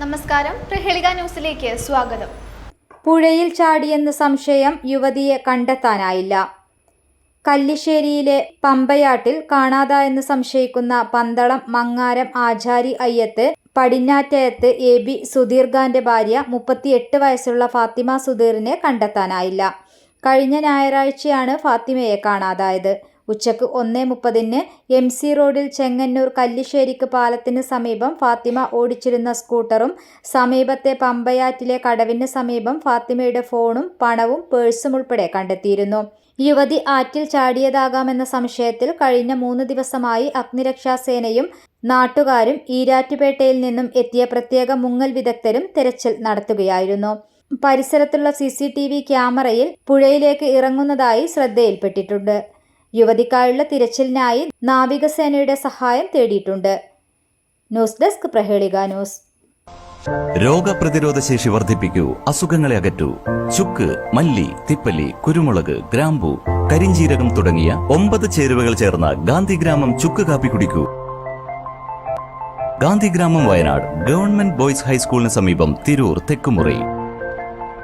നമസ്കാരം. പ്രഹേളിക ന്യൂസിലേക്ക് സ്വാഗതം. പുഴയിൽ ചാടിയെന്ന സംശയം യുവതിയെ കണ്ടെത്താനായില്ല. കല്ലിശ്ശേരിയിലെ പമ്പയാട്ടിൽ കാണാതായെന്ന് സംശയിക്കുന്ന പന്തളം മങ്ങാരം ആചാരി അയ്യത്ത് പടിഞ്ഞാറ്റയത്ത് എ ബി സുധീർ ഖാന്റെ ഭാര്യ മുപ്പത്തിയെട്ട് വയസ്സുള്ള ഫാത്തിമ സുധീറിനെ കണ്ടെത്താനായില്ല. കഴിഞ്ഞ ഞായറാഴ്ചയാണ് ഫാത്തിമയെ കാണാതായത്. ഉച്ചയ്ക്ക് ഒന്നേ മുപ്പതിന് എം സി റോഡിൽ ചെങ്ങന്നൂർ കല്ലിശ്ശേരിക്ക് പാലത്തിന് സമീപം ഫാത്തിമ ഓടിച്ചിരുന്ന സ്കൂട്ടറും സമീപത്തെ പമ്പയാറ്റിലെ കടവിന് സമീപം ഫാത്തിമയുടെ ഫോണും പണവും പേഴ്സും ഉൾപ്പെടെ കണ്ടെത്തിയിരുന്നു. യുവതി ആറ്റിൽ ചാടിയതാകാമെന്ന സംശയത്തിൽ കഴിഞ്ഞ മൂന്ന് ദിവസമായി അഗ്നിരക്ഷാസേനയും നാട്ടുകാരും ഈരാറ്റുപേട്ടയിൽ നിന്നും എത്തിയ പ്രത്യേക മുങ്ങൽ വിദഗ്ധരും തെരച്ചിൽ നടത്തുകയായിരുന്നു. പരിസരത്തുള്ള സി സി ടി വി ക്യാമറയിൽ പുഴയിലേക്ക് ഇറങ്ങുന്നതായി ശ്രദ്ധയിൽപ്പെട്ടിട്ടുണ്ട്. യുവതിക്കായുള്ള തിരച്ചിലിനായി നാവികസേനയുടെ സഹായം തേടിയിട്ടുണ്ട്. News desk Prahelika news. രോഗപ്രതിരോധ ശേഷി വർദ്ധിപ്പിക്കൂ അസുഖങ്ങളെ അകറ്റൂ. ചുക്ക് മല്ലി തിപ്പലി കുരുമുളക് ഗ്രാമ്പു കരിഞ്ചീരകം തുടങ്ങിയ ഒമ്പത് ചേരുവകൾ ചേർന്ന ഗാന്ധിഗ്രാമം ചുക്ക് കാപ്പി കുടിക്കൂ. ഗാന്ധിഗ്രാമം വയനാട് ഗവൺമെന്റ് ബോയ്സ് ഹൈസ്കൂളിന് സമീപം തിരൂർ തെക്കുമുറി.